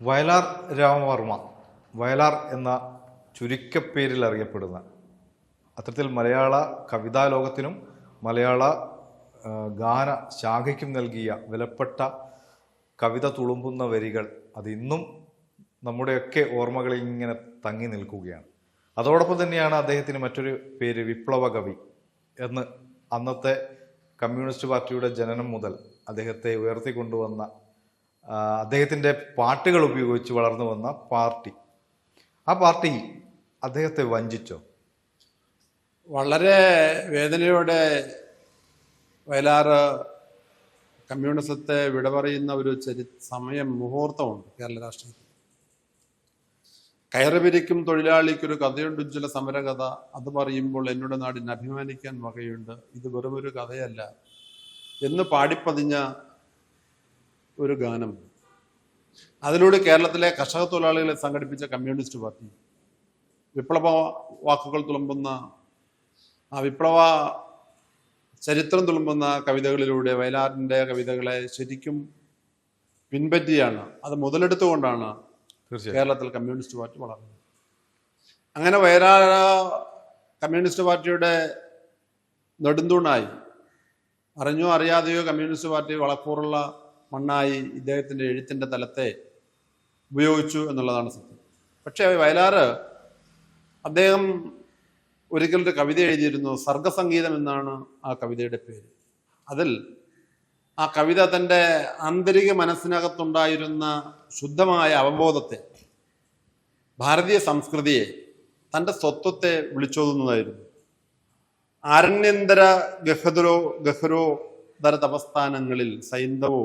വയലാർ രാമവർമ്മ വയലാർ എന്ന ചുരുക്കപ്പേരിൽ അറിയപ്പെടുന്ന അത്തരത്തിൽ മലയാള കവിതാ ലോകത്തിനും മലയാള ഗാന ശാഖയ്ക്കും നൽകിയ വിലപ്പെട്ട കവിത തുളുമ്പുന്ന വരികൾ അതിന്നും നമ്മുടെയൊക്കെ ഓർമ്മകളിൽ ഇങ്ങനെ തങ്ങി നിൽക്കുകയാണ്. അതോടൊപ്പം തന്നെയാണ് അദ്ദേഹത്തിന് മറ്റൊരു പേര് വിപ്ലവ കവി എന്ന് അന്നത്തെ കമ്മ്യൂണിസ്റ്റ് പാർട്ടിയുടെ ജനനം മുതൽ അദ്ദേഹത്തെ ഉയർത്തിക്കൊണ്ടുവന്ന അദ്ദേഹത്തിന്റെ പാട്ടുകൾ ഉപയോഗിച്ച് വളർന്നു വന്ന പാർട്ടി. ആ പാർട്ടി അദ്ദേഹത്തെ വഞ്ചിച്ചോ? വളരെ വേദനയോടെ വയലാറ് കമ്മ്യൂണിസത്തെ വിട പറയുന്ന ഒരു ചരി സമയം മുഹൂർത്തമുണ്ട് കേരള രാഷ്ട്രീയത്തിൽ. കയറുപിരിക്കും തൊഴിലാളിക്കൊരു കഥയുണ്ട് ഉജ്ജ്വല സമരകഥ. അത് പറയുമ്പോൾ എന്നോട് നാടിന് അഭിമാനിക്കാൻ വകയുണ്ട്. ഇത് വെറുമൊരു കഥയല്ല. എന്ന് പാടിപ്പതിഞ്ഞ ഒരു ഗാനം. അതിലൂടെ കേരളത്തിലെ കർഷക തൊഴിലാളികളെ സംഘടിപ്പിച്ച കമ്മ്യൂണിസ്റ്റ് പാർട്ടി. വിപ്ലവ വാക്കുകൾ തുളുമ്പുന്ന ആ വിപ്ലവ ചരിത്രം തുളുമ്പുന്ന കവിതകളിലൂടെ വയലാറിന്റെ കവിതകളെ ശരിക്കും പിൻപറ്റിയാണ്. അത് മുതലെടുത്തുകൊണ്ടാണ് കേരളത്തിൽ കമ്മ്യൂണിസ്റ്റ് പാർട്ടി വളർന്നത്. അങ്ങനെ വയലാർ കമ്മ്യൂണിസ്റ്റ് പാർട്ടിയുടെ നെടുന്തൂണായി. അറിഞ്ഞോ അറിയാതെയോ കമ്മ്യൂണിസ്റ്റ് പാർട്ടി വളക്കൂറുള്ള മണ്ണായി ഇദ്ദേഹത്തിന്റെ എഴുത്തിന്റെ തലത്തെ ഉപയോഗിച്ചു എന്നുള്ളതാണ് സത്യം. പക്ഷേ വയലാറ് അദ്ദേഹം ഒരിക്കലൊരു കവിത എഴുതിയിരുന്നു സർഗസംഗീതം എന്നാണ് ആ കവിതയുടെ പേര്. അതിൽ ആ കവിത തന്റെ ആന്തരിക മനസ്സിനകത്തുണ്ടായിരുന്ന ശുദ്ധമായ അവബോധത്തെ ഭാരതീയ സംസ്കൃതിയെ തന്റെ സ്വത്വത്തെ വിളിച്ചോതുന്നതായിരുന്നു. ആരണ്യന്തര ഗഹദരോ ഗഹരോ തര തപസ്ഥാനങ്ങളിൽ സൈന്ധവോ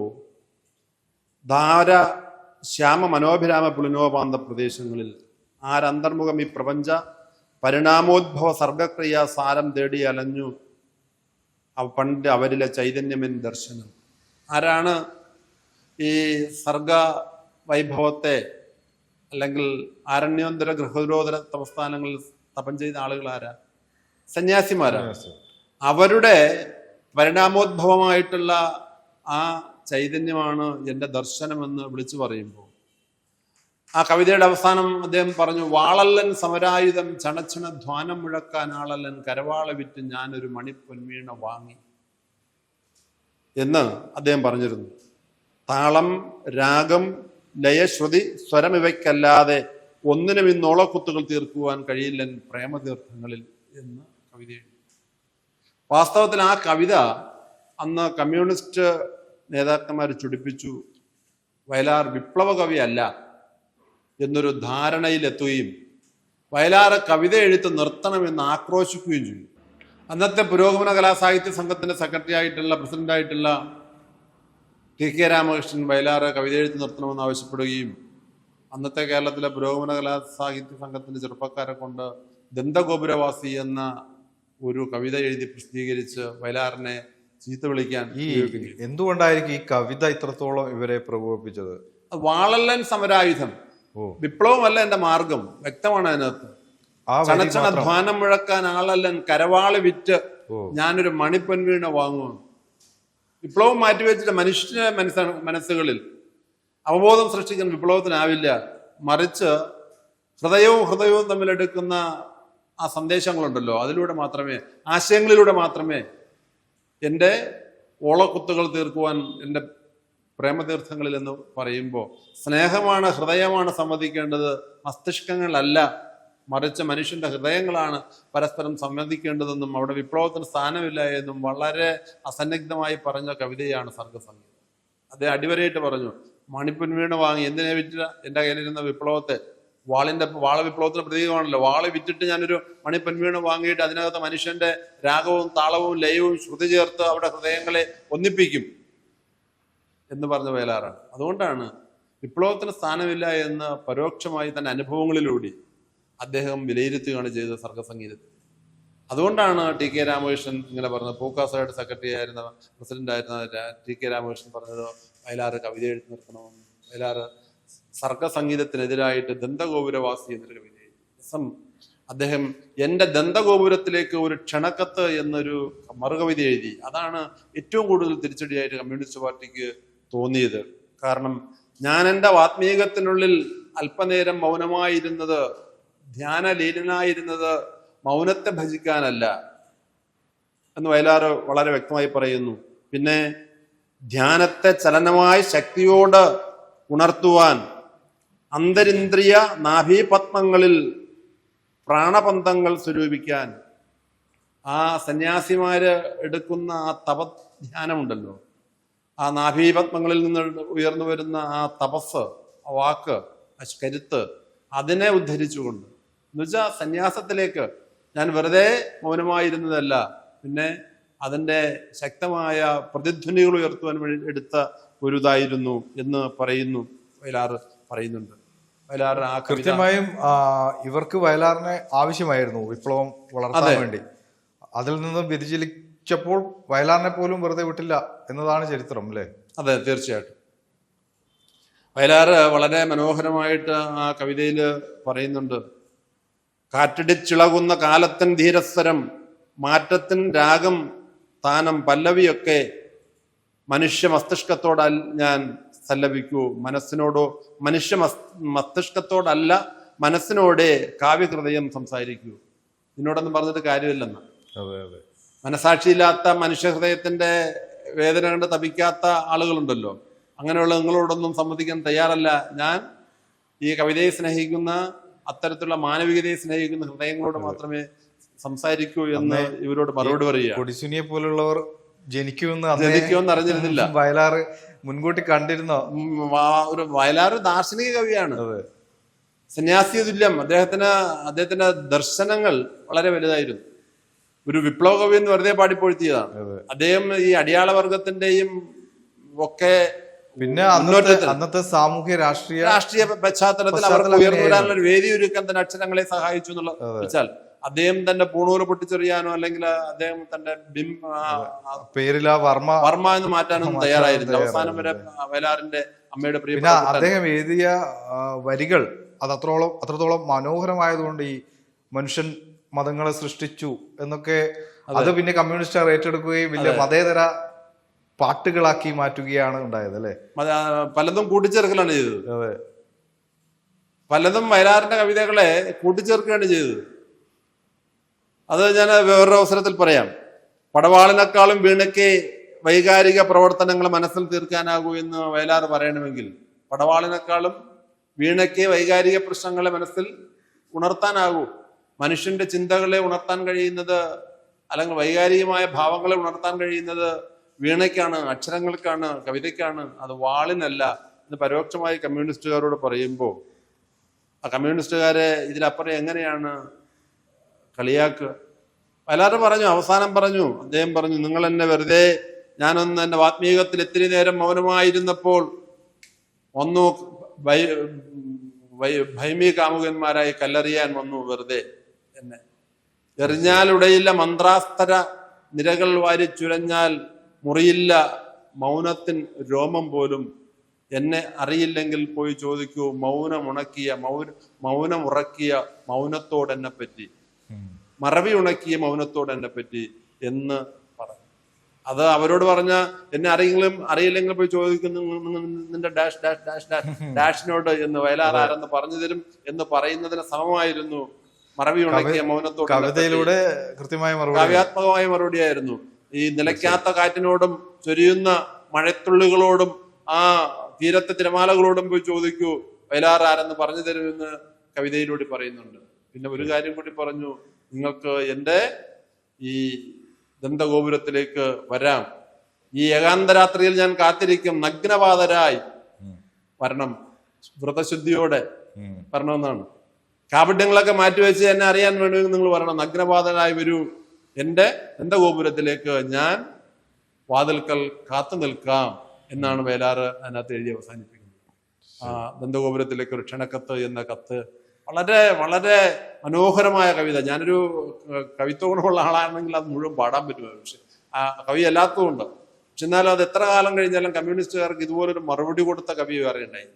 ധാര ശ്യാമ മനോഭിരാമ പുളിനോപാന്ത പ്രദേശങ്ങളിൽ ആരന്തർമുഖം ഈ പ്രപഞ്ച പരിണാമോദ്ഭവ സർഗക്രിയ സാരം തേടി അലഞ്ഞു പണ്ട് അവരിലെ ചൈതന്യമെൻ ദർശനം. ആരാണ് ഈ സർഗ വൈഭവത്തെ അല്ലെങ്കിൽ ആരണ്യോന്തര ഗൃഹരോധര തപസ്ഥാനങ്ങളിൽ തപം ചെയ്ത ആളുകൾ ആരാ? സന്യാസിമാരാണ്. അവരുടെ പരിണാമോദ്ഭവമായിട്ടുള്ള ആ ചൈതന്യമാണ് എന്റെ ദർശനമെന്ന് വിളിച്ചു പറയുമ്പോൾ. ആ കവിതയുടെ അവസാനം അദ്ദേഹം പറഞ്ഞു വാളല്ലൻ സമരായുധം ചണച്ചണ ധ്വാനം മുഴക്കാൻ ആളല്ലൻ കരവാള വിറ്റ് ഞാനൊരു മണിപ്പൊന്മീണ വാങ്ങി. എന്ന് അദ്ദേഹം പറഞ്ഞിരുന്നു. താളം രാഗം ലയശ്രുതി സ്വരം ഇവയ്ക്കല്ലാതെ ഒന്നിനും ഇന്നോളക്കുത്തുകൾ തീർക്കുവാൻ കഴിയില്ലൻ പ്രേമതീർത്ഥങ്ങളിൽ എന്ന് കവിത എഴുതി വാസ്തവത്തിൽ ആ കവിത അന്ന് കമ്മ്യൂണിസ്റ്റ് നേതാക്കന്മാർ ചുടിപ്പിച്ചു. വയലാർ വിപ്ലവ കവിയല്ല എന്നൊരു ധാരണയിലെത്തുകയും വയലാറ് കവിത എഴുത്ത് നിർത്തണമെന്ന് ആക്രോശിക്കുകയും ചെയ്തു. അന്നത്തെ പുരോഗമന കലാസാഹിത്യ സംഘത്തിന്റെ സെക്രട്ടറി ആയിട്ടുള്ള പ്രസിഡന്റ് ആയിട്ടുള്ള ടി കെ രാമകൃഷ്ണൻ വയലാറ് കവിത എഴുത്ത് നിർത്തണമെന്ന് ആവശ്യപ്പെടുകയും അന്നത്തെ കേരളത്തിലെ പുരോഗമന കലാസാഹിത്യ സംഘത്തിന്റെ ചെറുപ്പക്കാരെ കൊണ്ട് ദന്തഗോപുരവാസി എന്ന ഒരു കവിത എഴുതി പ്രസിദ്ധീകരിച്ച് വയലാറിനെ ചീത്ത വിളിക്കാൻ ഈ. എന്തുകൊണ്ടായിരിക്കും ഈ കവിത ഇത്രത്തോളം ഇവരെ പ്രകോപിപ്പിച്ചത്? വാളല്ലൻ സമരായുധം. വിപ്ലവമല്ല എന്റെ മാർഗം. വ്യക്തമാണ് അതിനകത്ത്. ചണച്ചണ ധ്വാനം മുഴക്കാൻ ആളല്ലൻ കരവാൾ വിറ്റ് ഞാനൊരു ഞാനൊരു മണിപ്പൊൻവീണ വാങ്ങുവാണ്. വിപ്ലവം മാറ്റിവെച്ചിട്ട് മനുഷ്യ മനസ്സ മനസ്സുകളിൽ അവബോധം സൃഷ്ടിക്കാൻ വിപ്ലവത്തിനാവില്ല. മറിച്ച് ഹൃദയവും ഹൃദയവും തമ്മിലെടുക്കുന്ന ആ സന്ദേശങ്ങളുണ്ടല്ലോ. അതിലൂടെ മാത്രമേ ആശയങ്ങളിലൂടെ മാത്രമേ എന്റെ ഓളക്കുത്തുകൾ തീർക്കുവാൻ എന്റെ പ്രേമതീർത്ഥങ്ങളിൽ എന്ന് പറയുമ്പോൾ സ്നേഹമാണ് ഹൃദയമാണ് സമ്മതിക്കേണ്ടത് മസ്തിഷ്കങ്ങളല്ല. മറിച്ച് മനുഷ്യന്റെ ഹൃദയങ്ങളാണ് പരസ്പരം സംവദിക്കേണ്ടതെന്നും അവിടെ വിപ്ലവത്തിന് സ്ഥാനമില്ല എന്നും വളരെ അസന്നിഗ്ധമായി പറഞ്ഞ കവിതയാണ് സർഗസംഗീതം. അദ്ദേഹം അടിവരയിട്ട് പറഞ്ഞു മണിപ്പുൻ വീണ വാങ്ങി എന്തിനെ വിറ്റ എന്റെ കയ്യിലിരുന്ന വിപ്ലവത്തെ വാളിന്റെ വാള വിപ്ലവത്തിന് പ്രതീകമാണല്ലോ വാൾ വിറ്റിട്ട് ഞാനൊരു മണിപ്പൻവീണ് വാങ്ങിയിട്ട് അതിനകത്ത് മനുഷ്യന്റെ രാഗവും താളവും ലയവും ശ്രുതി ചേർത്ത് അവിടെ ഹൃദയങ്ങളെ ഒന്നിപ്പിക്കും എന്ന് പറഞ്ഞ വേലാറാണ്. അതുകൊണ്ടാണ് വിപ്ലവത്തിന് സ്ഥാനമില്ല എന്ന് പരോക്ഷമായി തന്റെ അനുഭവങ്ങളിലൂടെ അദ്ദേഹം വിലയിരുത്തുകയാണ് ചെയ്തത് സർഗസംഗീതത്തിൽ. അതുകൊണ്ടാണ് ടി കെ രാമകൃഷ്ണൻ ഇങ്ങനെ പറഞ്ഞത്. പൂക്കാസയുടെ സെക്രട്ടറി ആയിരുന്ന പ്രസിഡന്റ് ആയിരുന്ന ടി കെ രാമകൃഷ്ണൻ പറഞ്ഞത് വയലാറ് കവിത എഴുതി നിർത്തണമെന്ന് വയലാറ് സർഗസംഗീതത്തിനെതിരായിട്ട് ദന്തഗോപുരവാസി എന്നൊരു കവിത എഴുതി രസം. അദ്ദേഹം എന്റെ ദന്തഗോപുരത്തിലേക്ക് ഒരു ക്ഷണക്കത്ത് എന്നൊരു മറുകവിത എഴുതി. അതാണ് ഏറ്റവും കൂടുതൽ തിരിച്ചടിയായിട്ട് കമ്മ്യൂണിസ്റ്റ് പാർട്ടിക്ക് തോന്നിയത്. കാരണം ഞാൻ എന്റെ ആത്മീകത്തിനുള്ളിൽ അല്പനേരം മൗനമായിരുന്നത് ധ്യാനലീനനായിരുന്നത് മൗനത്തെ ഭജിക്കാനല്ല എന്ന് വയലാറ് വളരെ വ്യക്തമായി പറയുന്നു. പിന്നെ ധ്യാനത്തെ ചലനമായ ശക്തിയോട് ഉണർത്തുവാൻ അന്തരിന്ദ്രിയ നാഭീപത്മങ്ങളിൽ പ്രാണപന്തങ്ങൾ സ്വരൂപിക്കാൻ ആ സന്യാസിമാര് എടുക്കുന്ന ആ തപധ്യാനമുണ്ടല്ലോ. ആ നാഭീപത്മങ്ങളിൽ നിന്ന് ഉയർന്നു വരുന്ന ആ തപസ് വാക്ക് ആ കരുത്ത് അതിനെ ഉദ്ധരിച്ചുകൊണ്ട്. എന്നുവെച്ചാൽ സന്യാസത്തിലേക്ക് ഞാൻ വെറുതെ മൗനമായിരുന്നതല്ല. പിന്നെ അതിന്റെ ശക്തമായ പ്രതിധ്വനികൾ ഉയർത്തുവാൻ വേണ്ടി എടുത്ത ഒരു ഇതായിരുന്നു എന്ന് പറയുന്നു വയലാറ് പറയുന്നുണ്ട്. വയലാറ് ആ കവിത. കൃത്യമായും ആ, ഇവർക്ക് വയലാറിനെ ആവശ്യമായിരുന്നു വിപ്ലവം വളർത്താൻ വേണ്ടി. അതിൽ നിന്നും വ്യതിചലിച്ചപ്പോൾ വയലാറിനെ പോലും വെറുതെ വിട്ടില്ല എന്നതാണ് ചരിത്രം അല്ലേ? അതെ തീർച്ചയായിട്ടും. വയലാറ് വളരെ മനോഹരമായിട്ട് ആ കവിതയിൽ പറയുന്നുണ്ട്. കാറ്റടിച്ചിളകുന്ന കാലത്തൻ ധീരസ്വരം മാറ്റത്തിൻ രാഗം താനം പല്ലവിയൊക്കെ മനുഷ്യ മസ്തിഷ്കത്തോടാൽ ഞാൻ സല്ലപിക്കൂ. മനസ്സിനോടോ മനുഷ്യ മസ് മസ്തിഷ്കത്തോടല്ല മനസ്സിനോടെ കാവ്യഹൃദയം സംസാരിക്കൂ. നിന്നോടൊന്നും പറഞ്ഞിട്ട് കാര്യമില്ലെന്ന്. മനസാക്ഷിയില്ലാത്ത മനുഷ്യഹൃദയത്തിന്റെ വേദന കണ്ട് തപിക്കാത്ത ആളുകളുണ്ടല്ലോ. അങ്ങനെയുള്ള നിങ്ങളോടൊന്നും സംബന്ധിക്കാൻ തയ്യാറല്ല. ഞാൻ ഈ കവിതയെ സ്നേഹിക്കുന്ന അത്തരത്തിലുള്ള മാനവികതയെ സ്നേഹിക്കുന്ന ഹൃദയങ്ങളോട് മാത്രമേ സംസാരിക്കൂ എന്ന് ഇവരോട് മറുപടി പറയുക. കൊടിസുനിയെ പോലുള്ളവർ ജനിക്കുമെന്ന് ജനിക്കുമെന്ന് അറിഞ്ഞിരുന്നില്ല. വയലാറ് മുൻകൂട്ടി കണ്ടിരുന്നോ? ഒരു വയലാറ് ദാർശനിക കവിയാണ്. സന്യാസി തുല്യം. അദ്ദേഹത്തിന് അദ്ദേഹത്തിന്റെ ദർശനങ്ങൾ വളരെ വലുതായിരുന്നു. ഒരു വിപ്ലവ കവി എന്ന് വെറുതെ പാടിപ്പൊഴുത്തിയതാണ്. അദ്ദേഹം ഈ അടിയാള വർഗത്തിന്റെയും ഒക്കെ പിന്നെ അന്നത്തെ സാമൂഹ്യ രാഷ്ട്രീയ രാഷ്ട്രീയ പശ്ചാത്തലത്തിൽ അവർക്ക് ഉയർന്നു വരാനുള്ള ഒരു വേദി ഒരുക്കാൻ തന്നെ അക്ഷരങ്ങളെ സഹായിച്ചു എന്നുള്ള വെച്ചാൽ അദ്ദേഹം തന്റെ പൂണൂൽ പൊട്ടിച്ചെറിയാനോ അല്ലെങ്കിൽ അദ്ദേഹം തന്റെ ബിം പേരില വർമ്മ വർമ്മ എന്ന് മാറ്റാനൊന്നും തയ്യാറായിരുന്നില്ല. അവസാനം വരെ. വയലാറിന്റെ അമ്മയുടെ പ്രിയ അദ്ദേഹം എഴുതിയ വരികൾ അത് അത്രത്തോളം അത്രത്തോളം മനോഹരമായതുകൊണ്ട് ഈ മനുഷ്യൻ മതങ്ങളെ സൃഷ്ടിച്ചു എന്നൊക്കെ അത്. പിന്നെ കമ്മ്യൂണിസ്റ്റുകാർ ഏറ്റെടുക്കുകയും വലിയ മതേതര പാട്ടുകളാക്കി മാറ്റുകയാണ് ഉണ്ടായത് അല്ലെ? പലതും കൂട്ടിച്ചേർക്കലാണ് ചെയ്തത്. പലതും വയലാറിന്റെ കവിതകളെ കൂട്ടിച്ചേർക്കുകയാണ് ചെയ്തത്. അത് ഞാൻ വേറൊരു അവസരത്തിൽ പറയാം. പടവാളിനേക്കാളും വീണയ്ക്ക് വൈകാരിക പ്രവർത്തനങ്ങൾ മനസ്സിൽ തീർക്കാനാകൂ എന്ന് വയലാർ പറയണമെങ്കിൽ പടവാളിനേക്കാളും വീണയ്ക്ക് വൈകാരിക പ്രശ്നങ്ങളെ മനസ്സിൽ ഉണർത്താനാകൂ. മനുഷ്യന്റെ ചിന്തകളെ ഉണർത്താൻ കഴിയുന്നത് അല്ലെങ്കിൽ വൈകാരികമായ ഭാവങ്ങളെ ഉണർത്താൻ കഴിയുന്നത് വീണയ്ക്കാണ് അക്ഷരങ്ങൾക്കാണ് കവിതയ്ക്കാണ്. അത് വാളിനല്ല എന്ന് പരോക്ഷമായി കമ്മ്യൂണിസ്റ്റുകാരോട് പറയുമ്പോൾ ആ കമ്മ്യൂണിസ്റ്റുകാരെ ഇതിലപ്പുറം എങ്ങനെയാണ് കളിയാക്കുക. വയലാറ് പറഞ്ഞു അവസാനം പറഞ്ഞു അദ്ദേഹം പറഞ്ഞു നിങ്ങൾ എന്നെ വെറുതെ ഞാനൊന്ന് എന്റെ ആത്മീയത്തിൽ ഇത്തിരി നേരം മൗനമായിരുന്നപ്പോൾ ഒന്നു ഭൈമി കാമുകന്മാരായി കല്ലെറിയാൻ വന്നു വെറുതെ എന്നെ. എറിഞ്ഞാലുടയില്ല മന്ത്രാസ്തര നിരകൾ വാരി ചുരഞ്ഞാൽ മുറിയില്ല മൗനത്തിൻ രോമം പോലും എന്നെ അറിയില്ലെങ്കിൽ പോയി ചോദിക്കൂ മൗനമുണക്കിയ മൗന മൗനം ഉറക്കിയ മൗനത്തോടെന്നെ പറ്റി മറവി ഉണക്കിയ മൗനത്തോട് എന്നെ പറ്റി എന്ന് പറഞ്ഞു. അത് അവരോട് പറഞ്ഞ എന്നെ അറിയെങ്കിലും അറിയില്ലെങ്കിൽ പോയി ചോദിക്കുന്നു നിന്റെ ഡാഷ് ഡാഷ് ഡാഷ് ഡാഷ് ഡാഷിനോട് എന്ന് വയലാർ ആരെന്ന് പറഞ്ഞു തരും എന്ന് പറയുന്നതിന് സമമായിരുന്നു മറവി ഉണക്കിയ മൗനത്തോട് കവിതയിലൂടെ കൃത്യമായ മറുപടി. കാവ്യാത്മകമായ മറുപടിയായിരുന്നു. ഈ നിലയ്ക്കാത്ത കാറ്റിനോടും ചൊരിയുന്ന മഴത്തുള്ളികളോടും ആ തീരത്തെ തിരമാലകളോടും പോയി ചോദിക്കൂ വയലാർ ആരെന്ന് പറഞ്ഞു തരുമെന്ന് കവിതയിലൂടെ പറയുന്നുണ്ട്. പിന്നെ ഒരു കാര്യം കൂടി പറഞ്ഞു നിങ്ങൾക്ക് എന്റെ ഈ ദന്തഗോപുരത്തിലേക്ക് വരാം. ഈ ഏകാന്തരാത്രിയിൽ ഞാൻ കാത്തിരിക്കും. നഗ്നപാതരായി വരണം വ്രതശുദ്ധിയോടെ. വരണമെന്നാണ്. കാപട്യങ്ങളൊക്കെ മാറ്റിവെച്ച് എന്നെ അറിയാൻ വേണമെങ്കിൽ നിങ്ങൾ വരണം. നഗ്നപാതരായി വരൂ. എന്റെ ദന്തഗോപുരത്തിലേക്ക് ഗോപുരത്തിലേക്ക് ഞാൻ വാതിൽക്കൽ കാത്തു നിൽക്കാം എന്നാണ് വേലാറ് അതിനകത്ത് എഴുതി അവസാനിപ്പിക്കുന്നത്. ആ ദന്തഗോപുരത്തിലേക്ക് ഒരു ക്ഷണക്കത്ത് എന്ന കത്ത് വളരെ വളരെ മനോഹരമായ കവിത. ഞാനൊരു കവിത്വ ആളാണെങ്കിൽ അത് മുഴുവൻ പാടാൻ പറ്റുമോ? പക്ഷെ ആ കവി അല്ലാത്തതുകൊണ്ട് പക്ഷെ എന്നാലും അത് എത്ര കാലം കഴിഞ്ഞാലും കമ്മ്യൂണിസ്റ്റുകാർക്ക് ഇതുപോലൊരു മറുപടി കൊടുത്ത കവി വേറെ ഉണ്ടായി.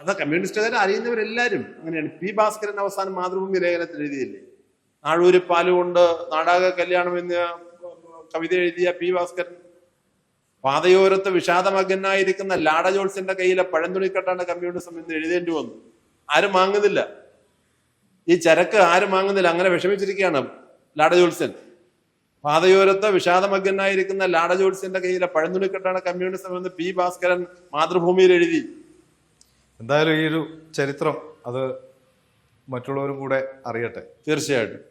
അത് കമ്മ്യൂണിസ്റ്റുകാർ അറിയുന്നവരെല്ലാവരും അങ്ങനെയാണ്. പി ഭാസ്കരൻ അവസാനം മാതൃഭൂമി ലേഖനത്തിൽ എഴുതിയില്ലേ? നാഴൂരി പാലുകൊണ്ട് നാടാക കല്യാണം എന്ന കവിത എഴുതിയ പി ഭാസ്കരൻ പാതയോരത്ത് വിഷാദമഗ്നായിരിക്കുന്ന ലാഡ ജോൾസിന്റെ കയ്യിലെ പഴന്തുണിക്കെട്ടാണ് കമ്മ്യൂണിസം എന്ന് എഴുതേണ്ടി വന്നു. ആരും വാങ്ങുന്നില്ല. ഈ ചരക്ക് ആരും വാങ്ങുന്നില്ല. അങ്ങനെ വിഷമിച്ചിരിക്കുകയാണ് ലാഡജോത്സ്യൻ പാതയോരത്ത് വിഷാദമഗ്നായിരിക്കുന്ന ലാഡജോത്സ്യന്റെ കയ്യിലെ പഴന്തുണിക്കെട്ടാണ് കമ്മ്യൂണിസം എന്ന് പി ഭാസ്കരൻ മാതൃഭൂമിയിൽ എഴുതി. എന്തായാലും ഈ ഒരു ചരിത്രം അത് മറ്റുള്ളവരും കൂടെ അറിയട്ടെ. തീർച്ചയായിട്ടും.